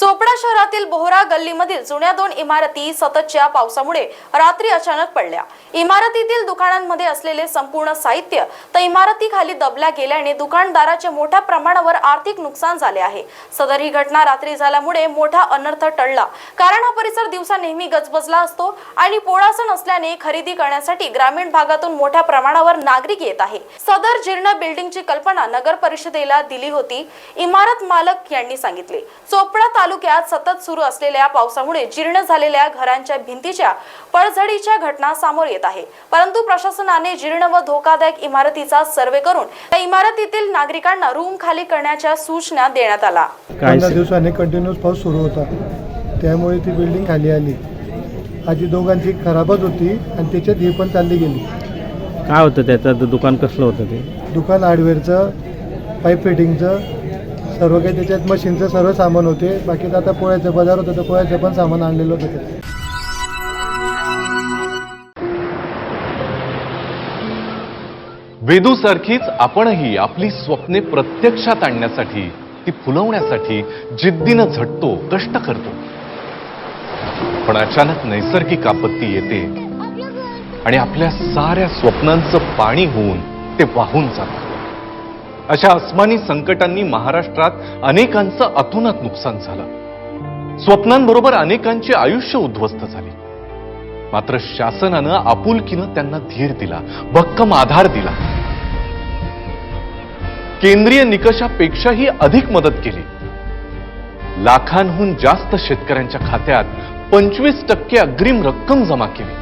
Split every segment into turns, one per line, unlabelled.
चोपडा शहरातील बोहरा गल्लीमधील जुन्या दोन इमारती सततच्या पावसामुळे रात्री अचानक पडल्या. इमारतीतील दुकानांमध्ये असलेले संपूर्ण साहित्य तर इमारती खाली दबल्या गेल्याने दुकानदाराचे मोठ्या प्रमाणावर आर्थिक नुकसान झाले आहे. सदर ही घटना रात्री झाल्यामुळे मोठा अनर्थ टळला. कारण हा परिसर दिवसा नेहमी गजबजला असतो आणि पोळासण असल्याने खरेदी करण्यासाठी ग्रामीण भागातून मोठ्या प्रमाणावर नागरिक येत आहे. सदर जीर्ण बिल्डिंगची कल्पना नगर परिषदेला दिली होती इमारत मालक यांनी सांगितले. चोपडा तालुक्यात सतत सुरू असलेल्या पावसामुळे जीर्ण झालेल्या घरांच्या भिंतीच्या पडझडीच्या घटना समोर येत आहे. परंतु प्रशासनाने जीर्ण व धोकादायक इमारतीचा सर्वे करून त्या इमारतीतील नागरिकांना रूम खाली करण्याच्या सूचना देण्यात आला.
पंधरा दिवसांनी कंटिन्यूस पाऊस सुरू होता. त्यामुळे ती बिल्डिंग खाली आली. आधी दोघांची खराबच होती आणि त्याच्यात ही पण चालली गेली.
काय होतं त्याचं? दुकान कसलं होतं ते?
दुकान हार्डवेअरचं पाईप फिटिंगचं सर्व काही त्याच्यात मशीनचं सर्व सामान होते. बाकी आता पोळ्याचं बाजार होतं तर पोळ्याचं पण सामान आणलेलं होतं त्याच्यात
वेदूसारखीच आपणही आपली स्वप्ने प्रत्यक्षात आणण्यासाठी ती फुलवण्यासाठी जिद्दीनं झटतो कष्ट करतो. पण अचानक नैसर्गिक आपत्ती येते आणि आपल्या साऱ्या स्वप्नांचं पाणी होऊन ते वाहून जातं. अशा अस्मानी संकटांनी महाराष्ट्रात अनेकांचं अतोनात नुकसान झालं. स्वप्नांबरोबर अनेकांची आयुष्य उद्ध्वस्त झाली. मात्र शासनानं आपुलकीनं त्यांना धीर दिला भक्कम आधार दिला. केंद्रीय निकषापेक्षाही अधिक मदत केली. लाखांहून जास्त शेतकऱ्यांच्या खात्यात पंचवीस टक्के अग्रिम रक्कम जमा केली.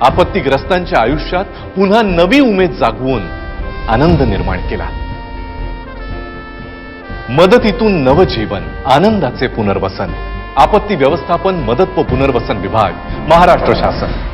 आपत्तीग्रस्तांच्या आयुष्यात पुन्हा नवी उमेद जागवून आनंद निर्माण केला. मदतीतून नवजीवन आनंदाचे पुनर्वसन. आपत्ती व्यवस्थापन मदत व पुनर्वसन विभाग महाराष्ट्र शासन.